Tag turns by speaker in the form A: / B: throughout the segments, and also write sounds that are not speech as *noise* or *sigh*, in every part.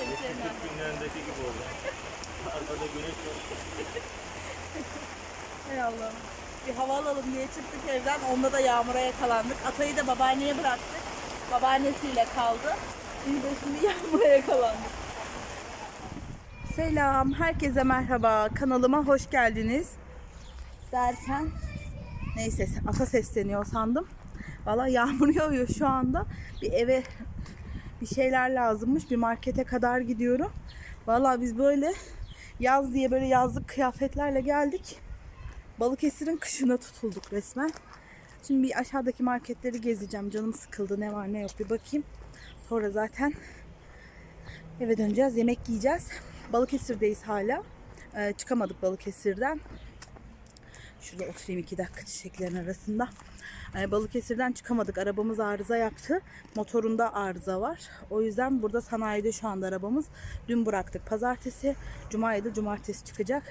A: altına.
B: günlerindeki gibi oldu. Arkada güneş var.
A: Hay Allah. Bir hava alalım diye çıktık evden. Onda da yağmura yakalandık. Atayı da babaanneye bıraktık. Babaannesiyle kaldı. Biz de şimdi *laughs* yağmura yakalandık. Selam, herkese merhaba. Kanalıma hoş geldiniz. Derken neyse ata sesleniyor sandım. Valla yağmur yağıyor şu anda. Bir eve bir şeyler lazımmış. Bir markete kadar gidiyorum. Valla biz böyle yaz diye böyle yazlık kıyafetlerle geldik. Balıkesir'in kışına tutulduk resmen. Şimdi bir aşağıdaki marketleri gezeceğim. Canım sıkıldı. Ne var ne yok bir bakayım. Sonra zaten eve döneceğiz. Yemek yiyeceğiz. Balıkesir'deyiz hala. Ee, çıkamadık Balıkesir'den. Şurada oturayım iki dakika çiçeklerin arasında. Ee, Balıkesir'den çıkamadık. Arabamız arıza yaptı. Motorunda arıza var. O yüzden burada sanayide şu anda arabamız. Dün bıraktık pazartesi. Cuma'ya da cumartesi çıkacak.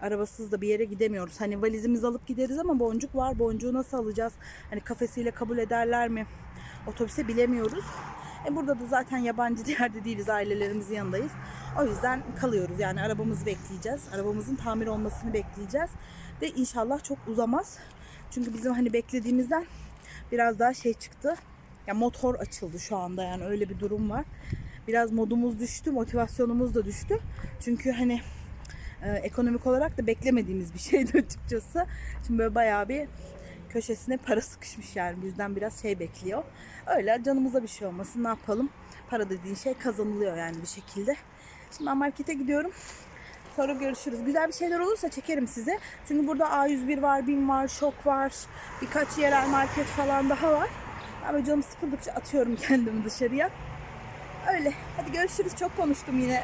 A: Arabasız da bir yere gidemiyoruz. Hani valizimizi alıp gideriz ama boncuk var. Boncuğu nasıl alacağız? Hani kafesiyle kabul ederler mi? Otobüse bilemiyoruz. E burada da zaten yabancı *laughs* yerde değiliz. Ailelerimizin yanındayız. O yüzden kalıyoruz. Yani arabamızı bekleyeceğiz. Arabamızın tamir olmasını bekleyeceğiz. Ve inşallah çok uzamaz. Çünkü bizim hani beklediğimizden biraz daha şey çıktı. Ya motor açıldı şu anda yani öyle bir durum var. Biraz modumuz düştü, motivasyonumuz da düştü. Çünkü hani e, ekonomik olarak da beklemediğimiz bir *laughs* şeydi açıkçası. Şimdi böyle bayağı bir köşesine para sıkışmış yani bizden biraz şey bekliyor. Öyle canımıza bir şey olmasın ne yapalım. Para dediğin şey kazanılıyor yani bir şekilde. Şimdi ben markete gidiyorum. Sonra görüşürüz. Güzel bir şeyler olursa çekerim size. Çünkü burada A101 var, BİM var, Şok var. Birkaç yerel market falan daha var. Böyle canım sıkıldıkça atıyorum *laughs* kendimi dışarıya. Öyle. Hadi görüşürüz. Çok konuştum yine.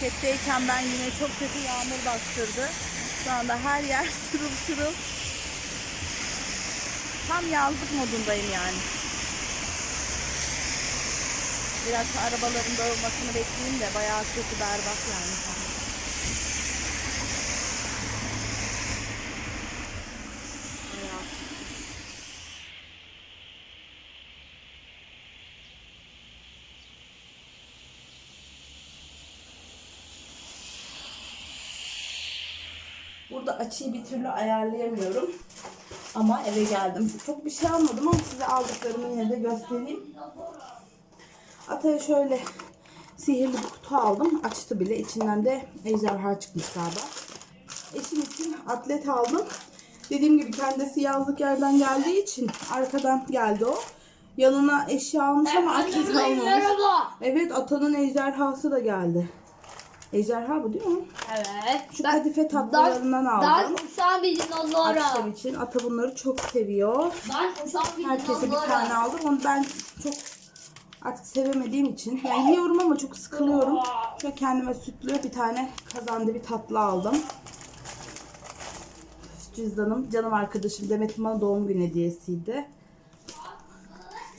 A: Marketteyken ben yine çok kötü yağmur bastırdı. Şu anda her yer *laughs* sırıl sırıl. Tam yazlık modundayım yani. Biraz arabaların dağılmasını bekleyeyim de bayağı kötü berbat yani. Burada açıyı bir türlü ayarlayamıyorum. Ama eve geldim. Çok bir şey almadım ama size aldıklarımı yine de göstereyim. Ataya şöyle sihirli bir kutu aldım. Açtı bile. İçinden de ejderha çıkmış galiba. Eşim için atlet aldım. Dediğim gibi kendisi yazlık yerden geldiği için arkadan geldi o. Yanına eşya almış ama atlet almamış. Evet atanın ejderhası da geldi. Ejderha bu değil mi?
C: Evet.
A: Şu kadife tatlılarından
C: Ben
A: aldım.
C: uçan bir dinozora.
A: Akşam için. Ata bunları çok seviyor.
C: Ben uçan bir
A: Herkese bir tane aldım. Onu ben çok artık sevemediğim için. Yani yiyorum ama çok sıkılıyorum. Şöyle kendime sütlü bir tane kazandı bir tatlı aldım. Cüzdanım. Canım arkadaşım Demet'in bana doğum günü hediyesiydi.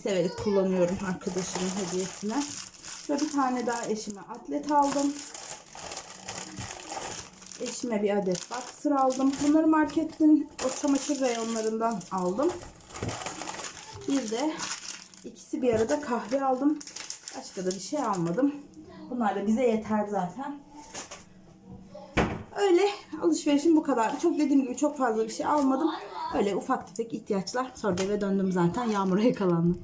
A: Severek kullanıyorum arkadaşımın hediyesine. Şöyle bir tane daha eşime atlet aldım. Eşime bir adet boxer aldım. Bunları marketin o çamaşır reyonlarından aldım. Bir de ikisi bir arada kahve aldım. Başka da bir şey almadım. Bunlar da bize yeter zaten. Öyle alışverişim bu kadar. Çok dediğim gibi çok fazla bir şey almadım. Öyle ufak tefek ihtiyaçlar. Sonra eve döndüm zaten. Yağmura yakalandım.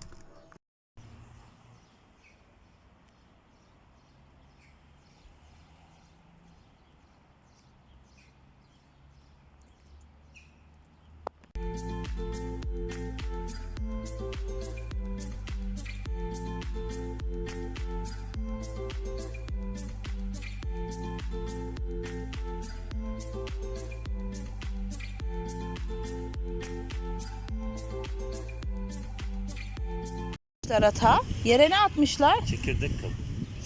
A: Ata yere ne atmışlar?
B: Çekirdek kal.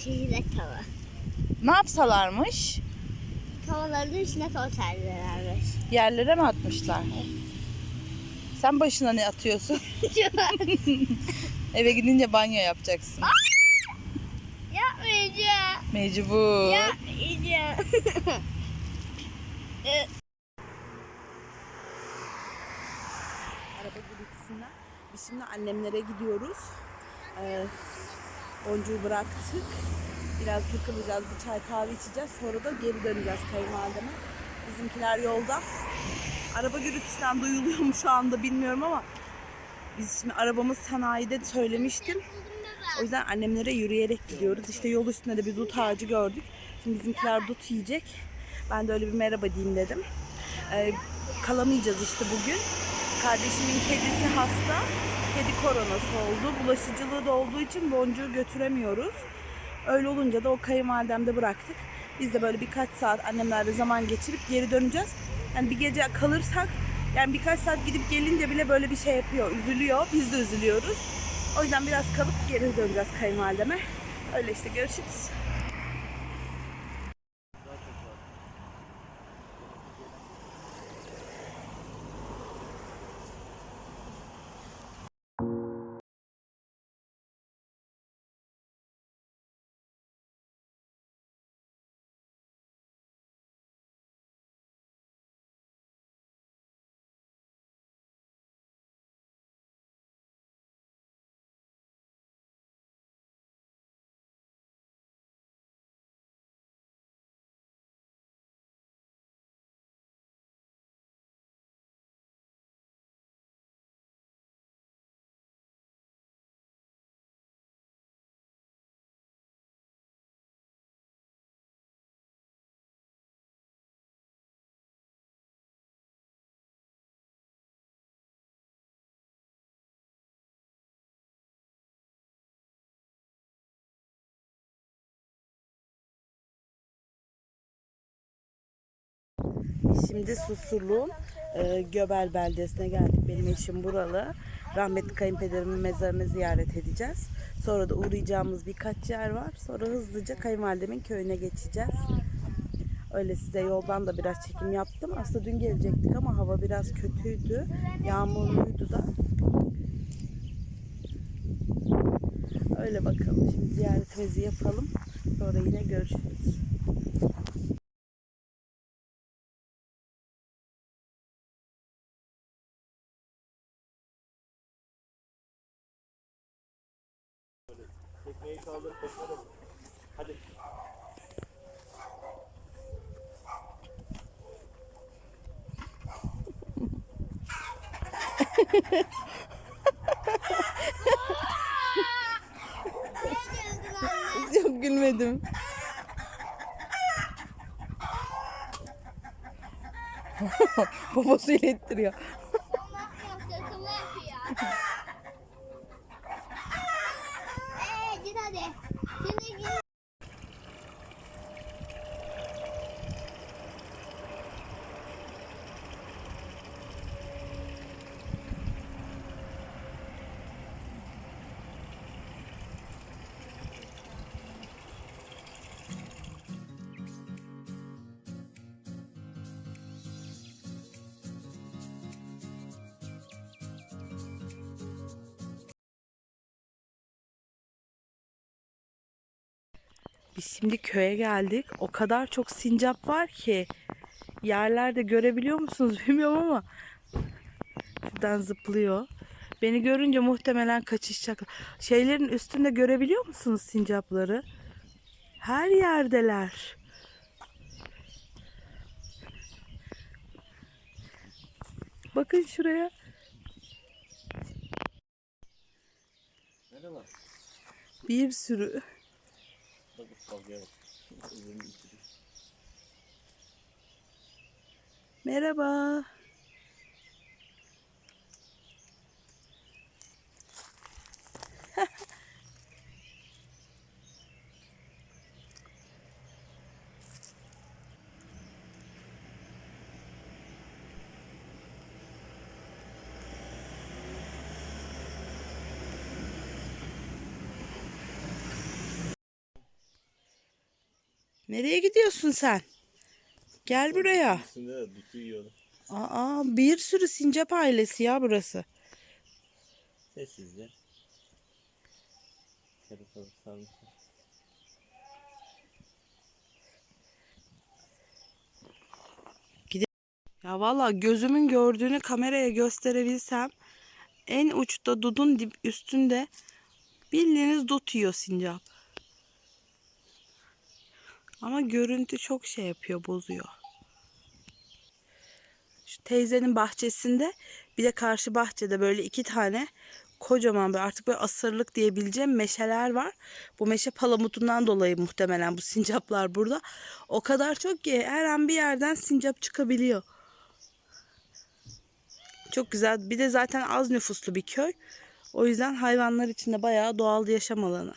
D: Çekirdek tava.
A: Ne yapsalarmış?
D: Tavaların içine serdilermiş.
A: Yerlere mi atmışlar? Sen başına ne atıyorsun? *laughs* *laughs* Eve gidince banyo yapacaksın.
D: Yapmayacağım.
A: Mecbur.
D: Yapmayacağım. *laughs*
A: Araba gürültüsünden. Biz şimdi annemlere gidiyoruz. Ee, boncuğu bıraktık. Biraz takılacağız, bir çay kahve içeceğiz. Sonra da geri döneceğiz kayınvalideme. Bizimkiler yolda. Araba gürültüsünden duyuluyor mu şu anda bilmiyorum ama biz şimdi arabamız sanayide söylemiştim. O yüzden annemlere yürüyerek gidiyoruz. İşte yol üstünde de bir dut ağacı gördük. Şimdi bizimkiler dut yiyecek. Ben de öyle bir merhaba diyeyim dedim. Ee, kalamayacağız işte bugün. Kardeşimin kedisi hasta. Kedi koronası oldu. Bulaşıcılığı da olduğu için boncuğu götüremiyoruz. Öyle olunca da o kayınvalidemde bıraktık. Biz de böyle birkaç saat annemlerle zaman geçirip geri döneceğiz. Yani bir gece kalırsak yani birkaç saat gidip gelince bile böyle bir şey yapıyor. Üzülüyor. Biz de üzülüyoruz. O yüzden biraz kalıp geri döneceğiz kayınvalideme. Öyle işte görüşürüz. Şimdi Susurluğun e, Göbel beldesine geldik. Benim eşim buralı. Rahmetli kayınpederimin mezarını ziyaret edeceğiz. Sonra da uğrayacağımız birkaç yer var. Sonra hızlıca kayınvalidemin köyüne geçeceğiz. Öyle size yoldan da biraz çekim yaptım. Aslında dün gelecektik ama hava biraz kötüydü. Yağmurluydu da. Öyle bakalım. Şimdi ziyaretimizi yapalım. Sonra yine görüşürüz. Yok gülmedim. *laughs* Babasıyla ittiriyor. Biz şimdi köye geldik. O kadar çok sincap var ki. Yerlerde görebiliyor musunuz *laughs* bilmiyorum ama. Şuradan zıplıyor. Beni görünce muhtemelen kaçışacak. Şeylerin üstünde görebiliyor musunuz sincapları? Her yerdeler. Bakın şuraya.
B: Merhaba.
A: Bir sürü.
B: Bak kavgaya bak. Özünü içeri.
A: Merhaba. Nereye gidiyorsun sen? Gel buraya. Aa, bir sürü sincap ailesi ya burası.
B: Keratalık sarmışlar.
A: Ya valla gözümün gördüğünü kameraya gösterebilsem en uçta dudun dip üstünde bildiğiniz dut yiyor sincap. Ama görüntü çok şey yapıyor, bozuyor. Şu teyzenin bahçesinde bir de karşı bahçede böyle iki tane kocaman bir artık böyle asırlık diyebileceğim meşeler var. Bu meşe palamutundan dolayı muhtemelen bu sincaplar burada. O kadar çok ki her an bir yerden sincap çıkabiliyor. Çok güzel. Bir de zaten az nüfuslu bir köy. O yüzden hayvanlar için de bayağı doğal yaşam alanı.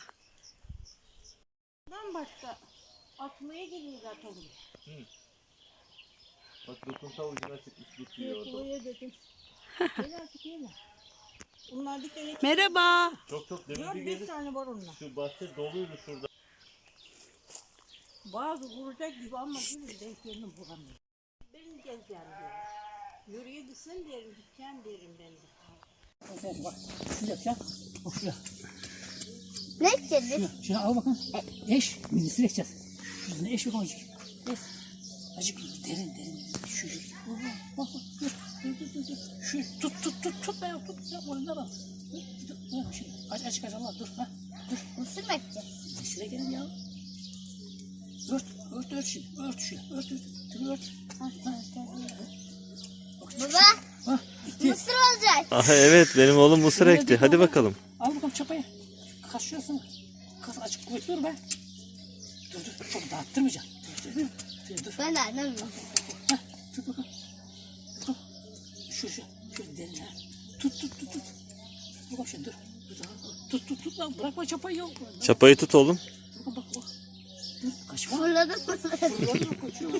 E: Bundan atmaya geliyor zaten.
B: Bak dutun ta ucuna çıkmış dut yiyor orada.
E: Dedim. *laughs* Gel artık yeme. Onlar bir tane
A: Merhaba.
B: Çok çok demin bir
E: 4-5
B: gelip
E: tane var onlar.
B: şu bahçe doluydu şurada.
E: Bazı vuracak gibi ama yürü ben kendim vuramıyorum. Ben geleceğim diyor. Yürüye gitsin derim, gideceğim derim ben de.
F: Bak, bak. Şunu yapacağım. Bak şuraya.
D: Ne?
F: Şunu, şunu al bakın. Eş. Midesini ekeceğiz. Şunu eş bakalım azıcık. Es. Azıcık derin derin. Şu şu. Bak bak bak. Dur. Dur dur dur. Şu tut tut tut tut be tut. Ya. Ha, Şimdi aç aç aç Allah dur. Ha. Dur.
D: Mısır mı edeceğiz?
F: Mesele gelin ya. Ört. Ört ört şimdi. Ört şunu. Ört ört. Dur ört. Bak,
D: Baba.
F: Ha,
D: mısır olacak.
B: Ah evet benim oğlum mısır ekti. Hadi bakalım.
F: Al bakalım çapayı. Kaşıyorsun. Kas açık kuvvetli dur be. Dur dur. Çok dağıttırmayacağım. Dur dur. Dur dur.
D: Ben de anlamıyorum.
F: Heh, tut bakalım. Tut. Şu şu. Şu derin ha. Tut tut tut tut. Tut bakalım şimdi dur. Dur daha. Tut tut tut lan. Bırakma çapayı yok.
B: Çapayı tut oğlum.
F: Bak bak bak. Dur kaçma.
D: Fırladım.
F: Fırlatma kaçıyor.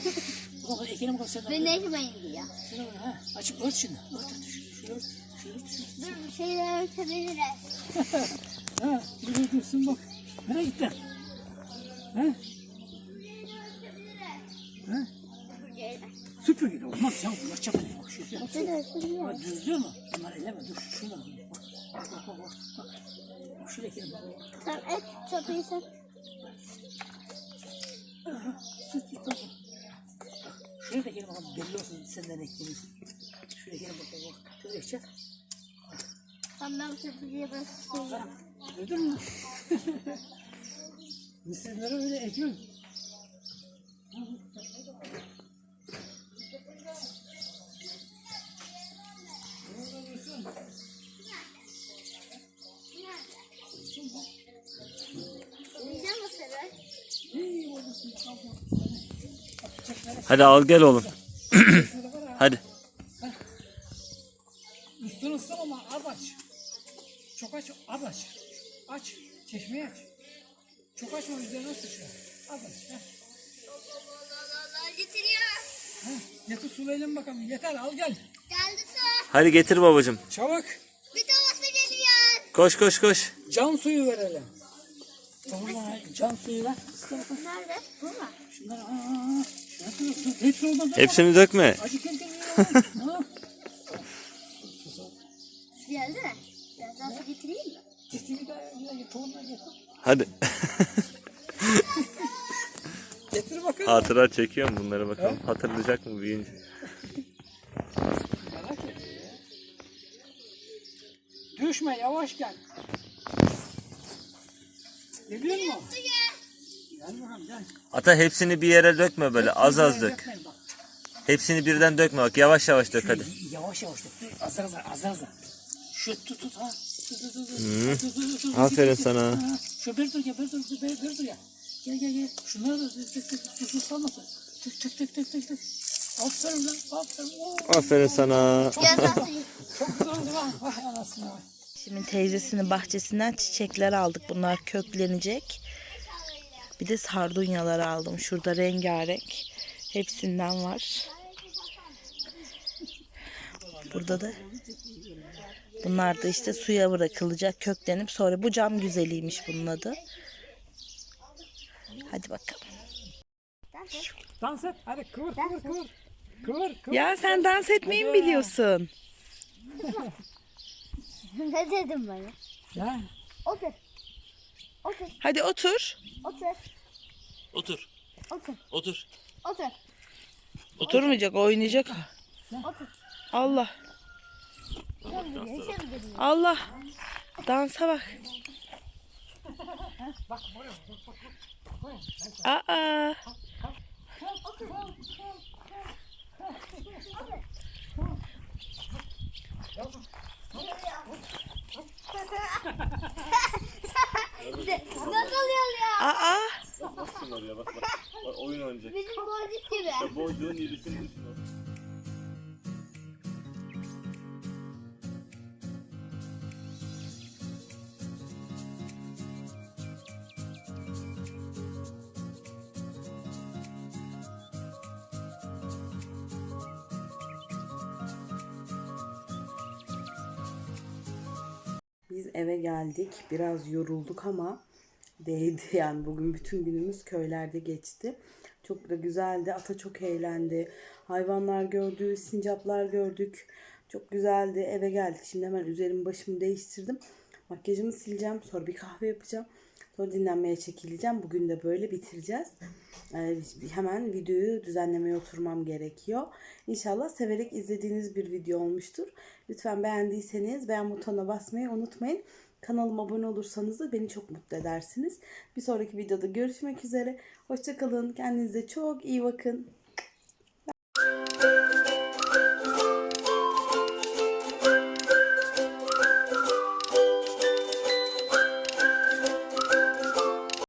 F: Bakalım ekene bakalım sen.
D: Ben ne ekmeğim ya?
F: Şuna bak ha. Açık ört şimdi. Ört ört. Şunu ört. Şunu ört.
D: Dur bir şeyler örtebiliriz. *laughs*
F: Ha, dur dursun bak. Nereye gittin? Ha? Ha? Süpürge olmaz ya bunlar.
D: Mısır örtülüyor.
F: Bak düzlüyor mu? Bunlar elleme dur şuna bak. Bak bak bak bak. Bak, bak şu lekine bak.
D: Sen et çapıyı sen.
F: Tut tut bak. Şuraya da gelin bakalım belli olsun senden ektiğimiz. Şuraya gelin bakalım bak. Şöyle ekeceğiz.
D: Sen ben süpürgeye basıyorum.
F: Duydun mu? Mısırları öyle
D: mısırı.
B: Hadi al gel oğlum. *clears throat* Hadi.
F: Üstünü ıslama az aç. Çok aç, az aç. Aç, çeşmeyi aç. Çok açma üzerine sıçra. Az aç. Heh.
D: Getiriyor.
F: Heh. Getir su verelim bakalım. Yeter al gel.
D: Geldi su.
B: Hadi getir babacığım.
F: Çabuk.
D: Bir tavası geliyor.
B: Koş koş koş.
F: Can suyu verelim. Tamam can suyu ver.
D: Nerede? Bu mu?
F: Şunları aa, dur, dur. Hepsini oradan dök.
B: Hepsini dökme.
F: Acı gel gel. Ha?
D: Geldi mi? Biraz daha su getireyim mi?
F: Getir bir daha, bir daha getir. Tohumları getir.
B: Hadi. Hatıra çekiyorum bunları bakalım. Hatırlayacak mı büyüyünce?
F: Merak ediyor ya. Düşme yavaş gel. Geliyor mu? Gel bakalım gel.
B: Ata hepsini bir yere dökme böyle az az dök.
F: Dökmeyin.
B: Hepsini birden dökme bak yavaş yavaş dök hadi.
F: Yavaş yavaş dök. Azar azar azar azar. Şu tut tut ha.
B: Hı. Aferin sana.
F: Şu bir dur ya bir dur bir, bir dur ya. Gel gel gel. Şunları da tık tık tık susuz kalmasın. Tık tık tık tık tık tık. Aferin lan aferin. Oo,
B: Aferin sana.
D: Gel nasıl
F: Çok güzel *laughs* oldu lan. Vay anasını vay.
A: Şimdi teyzesinin bahçesinden çiçekler aldık. Bunlar köklenecek. Bir de sardunyalar aldım. Şurada rengarenk. Hepsinden var. Burada da bunlar da işte suya bırakılacak köklenip sonra bu cam güzeliymiş bunun adı. Hadi bakalım.
F: Dans et. Hadi kıvır kıvır kıvır. Kıvır kıvır.
A: Ya sen dans etmeyi mi biliyorsun? *laughs*
D: ne dedim ben ya?
F: Ya.
D: Otur. Otur.
A: Hadi otur.
D: Otur.
B: Otur.
D: Otur.
B: Otur.
D: Otur.
A: Oturmayacak, oynayacak.
D: Otur.
A: Allah.
D: Sen biliyorsun, sen biliyorsun.
A: Allah. Dansa bak. Aa.
D: Nasıl oluyor ya?
A: Aa.
B: Baksın oraya bak bak. Bak, Oyun oynayacak.
D: Bizim boncuk gibi.
B: Boyduğun irisini düşün.
A: Geldik. Biraz yorulduk ama değdi *laughs* yani bugün bütün günümüz köylerde geçti. Çok da güzeldi. Ata çok eğlendi. Hayvanlar gördü, sincaplar gördük. Çok güzeldi. Eve geldik. Şimdi hemen üzerimi başımı değiştirdim. Makyajımı sileceğim. Sonra bir kahve yapacağım. Sonra dinlenmeye çekileceğim. Bugün de böyle bitireceğiz. Ee, hemen videoyu düzenlemeye oturmam gerekiyor. İnşallah severek izlediğiniz bir video olmuştur. Lütfen beğendiyseniz beğen butonuna basmayı unutmayın. Kanalıma abone olursanız da beni çok mutlu edersiniz. Bir sonraki videoda görüşmek üzere. Hoşçakalın. Kendinize çok iyi bakın.